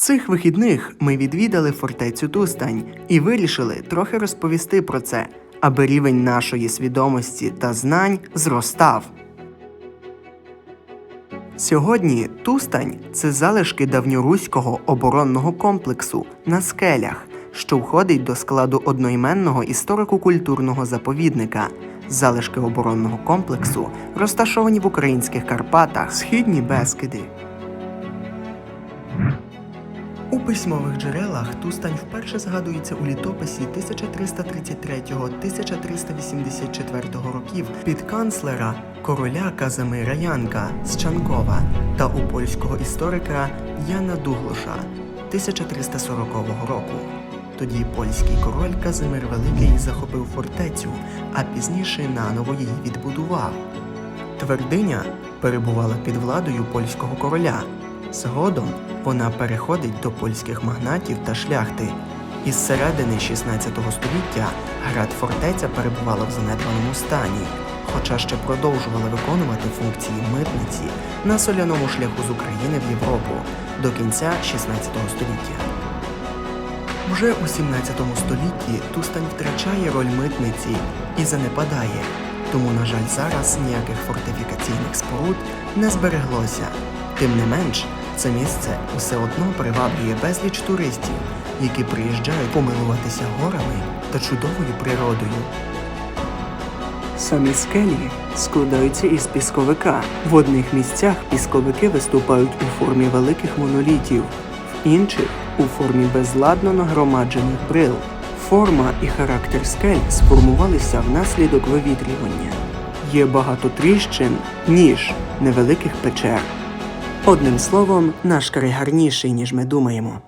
Цих вихідних ми відвідали фортецю Тустань і вирішили трохи розповісти про це, аби рівень нашої свідомості та знань зростав. Сьогодні Тустань це залишки давньоруського оборонного комплексу на скелях, що входить до складу одноіменного історико-культурного заповідника. Залишки оборонного комплексу розташовані в українських Карпатах, східні Бескиди. У письмових джерелах Тустань вперше згадується у літописі 1333-1384 років під канцлера короля Казимира Янка з Чанкова та у польського історика Яна Дуглоша 1340 року. Тоді польський король Казимир Великий захопив фортецю, а пізніше наново її відбудував. Твердиня перебувала під владою польського короля. Згодом вона переходить до польських магнатів та шляхти. Із середини 16 століття град-фортеця перебувала в занедбаному стані, хоча ще продовжувала виконувати функції митниці на соляному шляху з України в Європу до кінця 16 століття. Вже у 17 столітті Тустань втрачає роль митниці і занепадає, тому, на жаль, зараз ніяких фортифікаційних споруд не збереглося. Тим не менш, це місце все одно приваблює безліч туристів, які приїжджають помилуватися горами та чудовою природою. Самі скелі складаються із пісковика. В одних місцях пісковики виступають у формі великих монолітів, в інших у формі безладно нагромаджених брил. Форма і характер скель сформувалися внаслідок вивітрювання. Є багато тріщин, ніж невеликих печер. Одним словом, наш край гарніший, ніж ми думаємо.